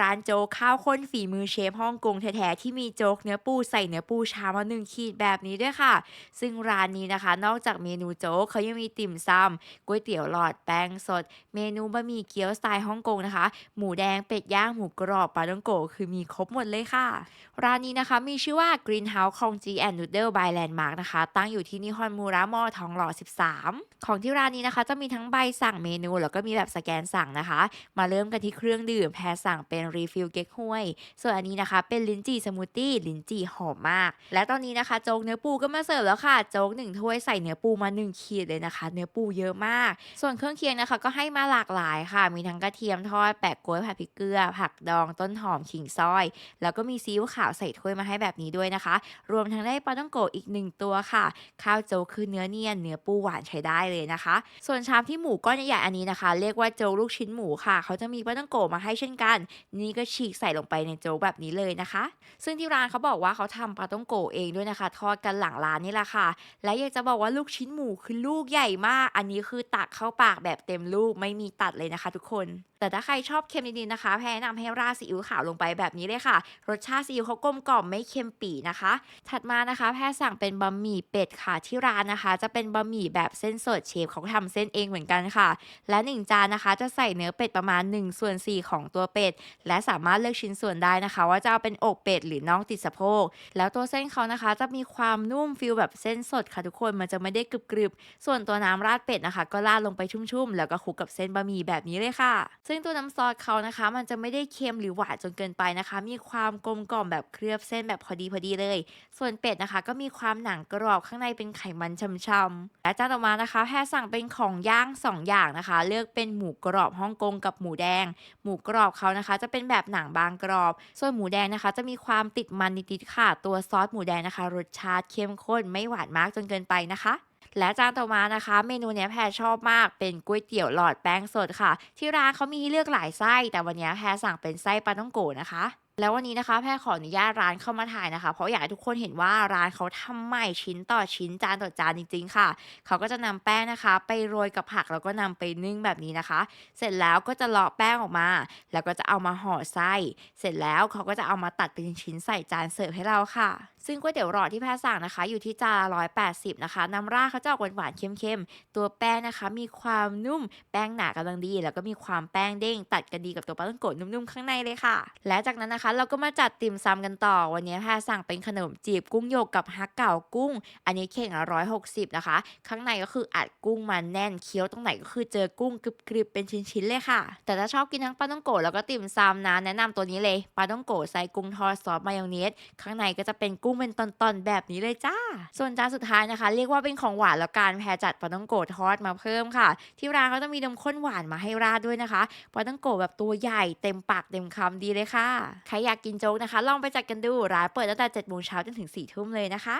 ร้านโจ๊กข้าวข้นฝีมือเชฟฮ่องกงแท้ๆที่มีโจ๊กเนื้อปูใส่เนื้อปูชามละหนึ่งขีดแบบนี้ด้วยค่ะ ซึ่งร้านนี้นะคะ นอกจากเมนูโจ๊กเขายังมีติ่มซำก๋วยเตี๋ยวหลอดแป้งสด เมนูบะหมี่เกี๊ยวสไตล์ฮ่องกงนะคะ หมูแดงเป็ดย่างหมูกรอบปลาต้องโกคือมีครบหมดเลยค่ะ ร้านนี้นะคะมีชื่อว่า Greenhouse ของ G and Noodle by Landmark นะคะ ตั้งอยู่ที่นิฮอนมูระมอทองหล่อ 13 ของที่ร้านนี้นะคะ จะมีทั้งใบสั่งเมนู แล้วก็มีแบบสแกนสั่งนะคะ มาเริ่มกันที่เครื่องดื่มแพรสั่งเป็นรีฟิลเก๊กฮวย ส่วนอันนี้นะคะเป็นลิ้นจี่สมูทตี้ลิ้นจี่หอมมาก และตอนนี้นะคะโจ๊กเนื้อปูก็มาเสิร์ฟแล้วค่ะ โจ๊กหนึ่งถ้วยใส่เนื้อปูมา 1 ขีดเลยนะคะ เนื้อปูเยอะมาก ส่วนเครื่องเคียงนะคะก็ให้มาหลากหลายค่ะ มีทั้งกระเทียมทอดแปะกล้วยผัดพริกเกลือ ผักดองต้นหอมขิงซอย แล้วก็มีซีอิ๊วขาวใส่ถ้วยมาให้แบบนี้ด้วยนะคะ รวมทั้งได้ปลาต้องโกอีกหนึ่งตัวค่ะ ข้าวโจ๊กคือเนื้อเนียนเนื้อปูหวานใช้ได้เลยนะคะ ส่วนชามที่หมูก้อนใหญ่ๆอันนี้นะคะ เรียกว่าโจ๊กลูกชิ้นหมูค่ะ เขาจะมีปลาต้องโกมาให้เช่นกันนี่ก็ฉีกใส่ลงไปในโจ๊กแบบนี้เลยนะคะ ซึ่งที่ร้านเขาบอกว่าเขาทำปลาต้องโกเองด้วยนะคะ ทอดกันหลังร้านนี่แหละค่ะ และอยากจะบอกว่าลูกชิ้นหมูคือลูกใหญ่มาก อันนี้คือตักเข้าปากแบบเต็มลูกไม่มีตัดเลยนะคะ ทุกคน แต่ถ้าใครชอบเค็มนิดๆนะคะ แพแนะนำให้ราดซีอิ๊วขาวลงไปแบบนี้เลยค่ะ รสชาติซีอิ๊วเขากลมกล่อมไม่เค็มปีนะคะ ถัดมานะคะ แพรสั่งเป็นบะหมี่เป็ดค่ะที่ร้านนะคะ จะเป็นบะหมี่แบบเส้นสดเชฟเขาทำเส้นเองเหมือนกันค่ะ และหนึ่งจานนะคะ จะใส่เนื้อเป็ดประมาณ1ส่วน4ของตัวเป็ดและสามารถเลือกชิ้นส่วนได้นะคะ ว่าจะเอาเป็นอกเป็ดหรือน่องติดสะโพก แล้วตัวเส้นเขานะคะ จะมีความนุ่มฟิลแบบเส้นสดค่ะทุกคนมันจะไม่ได้กรึบๆ ส่วนตัวน้ำราดเป็ดนะคะ ก็ราดลงไปชุ่มๆ แล้วก็คลุกกับเส้นบะหมี่แบบนี้เลยค่ะ ซึ่งตัวน้ำซอสเขานะคะ มันจะไม่ได้เค็มหรือหวานจนเกินไปนะคะ มีความกลมกล่อมแบบเคลือบเส้นแบบพอดีพอดีเลย ส่วนเป็ดนะคะ ก็มีความหนังกรอบข้างในเป็นไขมันช่ำๆและจานต่อมานะคะ แพรสั่งเป็นของย่างสองอย่างนะคะ เลือกเป็นหมูกรอบฮ่องกงกับหมูแดง หมูกรอบเขานะคะจะเป็นแบบหนังบางกรอบ ส่วนหมูแดงนะคะ จะมีความติดมันนิดๆค่ะ ตัวซอสหมูแดงนะคะ รสชาติเข้มข้นไม่หวานมากจนเกินไปนะคะและจานต่อมานะคะ เมนูเนี้ยแพรชอบมากเป็นก๋วยเตี๋ยวหลอดแป้งสดค่ะ ที่ร้านเขามีให้เลือกหลายไส้ แต่วันนี้แพรสั่งเป็นไส้ปลาต้องโกะนะคะ แล้ววันนี้นะคะแพรขออนุญาตร้านเข้ามาถ่ายนะคะ เพราะอยากให้ทุกคนเห็นว่าร้านเขาทำใหม่ชิ้นต่อชิ้นจานต่อจานจริงๆค่ะ เขาก็จะนำแป้งนะคะ ไปโรยกับผักแล้วก็นำไปนึ่งแบบนี้นะคะ เสร็จแล้วก็จะเลาะแป้งออกมา แล้วก็จะเอามาห่อไส้ เสร็จแล้วเขาก็จะเอามาตัดเป็นชิ้นใส่จานเสิร์ฟให้เราค่ะ ซึ่งก๋วยเตี๋ยวหลอดที่แพรสั่งนะคะ อยู่ที่จานละ180นะคะน้ำราดเขาจะออกหวานๆเข้มๆตัวแป้งนะคะ มีความนุ่มแป้งหนากำลังดี แล้วก็มีความแป้งเด้ง ตัดกันดีกับตัวปลาต้งโกะนุ่มๆข้างในเลยค่ะ และจากนั้นนะคะเราก็มาจัดติ่มซำกันต่อวันนี้แพรสั่งเป็นขนมจีบกุ้งโยกกับฮักเก่ากุ้ง อันนี้เข่งละ160นะคะ ข้างในก็คืออัดกุ้งมาแน่นเคี้ยวตรงไหนก็คือเจอกุ้งกรึบๆเป็นชิ้นๆเลยค่ะ แต่ถ้าชอบกินทั้งปลาต้องโกะแล้วก็ติ่มซำนะแนะนำตัวนี้เลยปลาต้องโกะใส่กุ้งทอดซอสมายองเนสข้างในก็จะเป็นกุ้งเป็นตอนๆแบบนี้เลยจ้า ส่วนจานสุดท้ายนะคะ เรียกว่าเป็นของหวานแล้วกันแพรจัดปลาต้องโกะทอดมาเพิ่มค่ะ ที่ร้านเขาจะมีนมข้นหวานมาให้ราดด้วยนะคะปลาต้องโกะแบบตัวใหญ่เต็มปากเต็มคำดีเลยค่ะใครครอยากกินโจ๊กนะคะ ลองไปจัดกันดูร้านเปิดตั้งแต่7โมงเช้าจนถึง4ทุ่มเลยนะคะ